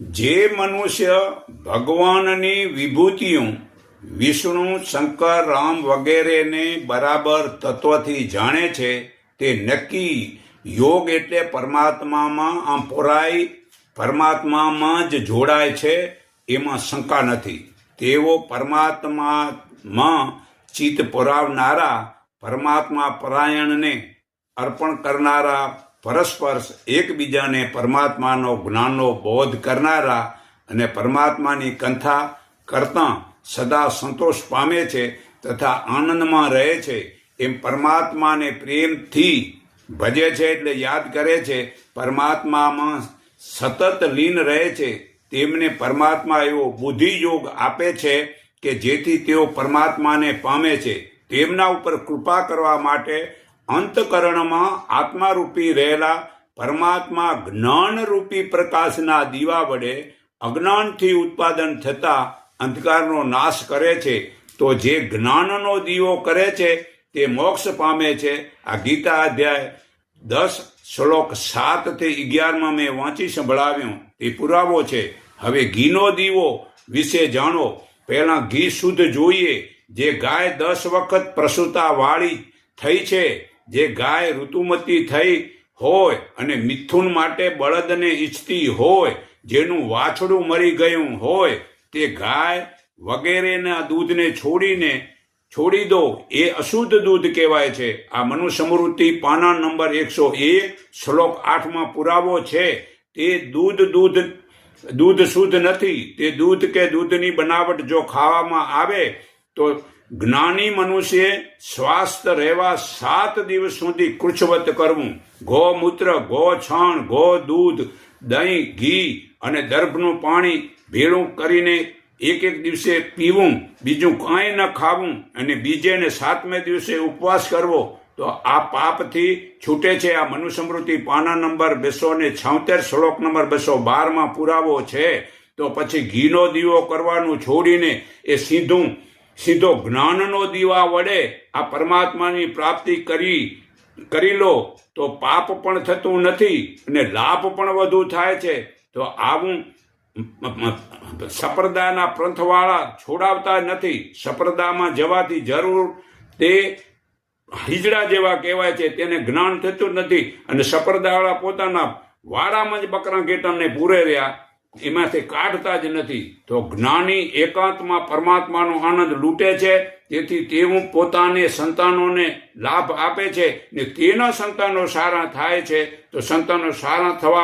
જે મનુષ્ય ભગવાનની વિભૂતિઓ વિષ્ણુ, શંકર, રામ વગેરેને બરાબર તત્વથી જાણે છે, તે નક્કી યોગ એટલે પરમાત્મામાં આમ પોરાય, પરમાત્મામાં જ જોડાય છે, એમાં શંકા નથી. તેઓ પરમાત્મામાં ચિત્ત પુરાવનારા, પરમાત્મા પરાયણને અર્પણ કરનારા પરસ્પર એકબીજાને પરમાત્માનો જ્ઞાનનો બોધ કરનારા અને પરમાત્માની કંથા કરતાં સદા સંતોષ પામે છે તથા આનંદમાં રહે છે, એમ પરમાત્માને પ્રેમથી ભજે છે એટલે યાદ કરે છે, પરમાત્મામાં સતત લીન રહે છે, તેમને પરમાત્મા એવો બુદ્ધિ યોગ આપે છે કે જેથી તેઓ પરમાત્માને પામે છે. તેમના ઉપર કૃપા કરવા માટે અંતકરણમાં આત્મારૂપી રહેલા પરમાત્મા જ્ઞાનરૂપી પ્રકાશના દીવા વડે અજ્ઞાનથી ઉત્પાદન થતા અંધકારનો નાશ કરે છે. તો જે જ્ઞાનનો દીવો કરે છે તે મોક્ષ પામે છે. આ ગીતા અધ્યાય દસ, શ્લોક સાતથી અગિયારમાં મેં વાંચી સંભળાવ્યું. તે પુરાવો છે. હવે ઘીનો દીવો વિશે જાણો. પહેલાં ઘી શુદ્ધ જોઈએ. જે ગાય દસ વખત પ્રસૂતા વાળી થઈ છે. જે ગાય ઋતુમતી થઈ હોય અને મિથુન માટે બળદને ઈચ્છતી હોય, જેનું વાછડું મરી ગયું હોય, તે ગાય વગેરેના દૂધને છોડીને છોડી દો. એ અશુદ્ધ દૂધ કહેવાય છે. આ મનુ સમૃદ્ધિ પાના નંબર એકસો એક, શ્લોક આઠમાં પુરાવો છે. તે દૂધ દૂધ દૂધ શુદ્ધ નથી. તે દૂધ કે દૂધની બનાવટ જો ખાવામાં આવે, તો જ્ઞાની મનુષ્ય સ્વાસ્થ રહેવા સાત દિવસ સુધી કૃચ્છવત કરવું. ગૌમૂત્ર ગો છણ, ગો દૂધ, દહીં, ઘી અને દર્ભનું પાણી ભેળું કરીને એક એક દિવસે પીવું. બીજું કાંઈ ન ખાવું અને બીજે ને સાતમે દિવસે ઉપવાસ કરવો, તો આ પાપથી છૂટે છે આ મનુસ્મૃતિ. પાના નંબર બસો ને છોતેર, શ્લોક નંબર બસો બારમાં પુરાવો છે. તો પછી ઘીનો દીવો કરવાનું છોડીને એ સીધું સીધો જ્ઞાનનો દીવા વડે આ પરમાત્માની પ્રાપ્તિ કરી કરી લો, તો પાપ પણ થતું નથી અને લાભ પણ વધુ થાય છે. તો આવું સપરદાના પંથવાળા છોડાવતા નથી. સપરદામાં જવાથી જરૂર તે હિજડા જેવા કહેવાય છે, તેને જ્ઞાન થતું નથી. અને સપરદાવાળા પોતાના વાડામાં જ બકરા ગેટનને પૂરે રહ્યા. એમાંથી કાઢતા જ નથી. તો જ્ઞાની એકાંતમાં પરમાત્માનો આનંદ લૂંટે છે, તેથી તેવું પોતાને સંતાનોને લાભ આપે છે ને તેના સંતાનો સારા થાય છે, તો સંતાનો સારા થવા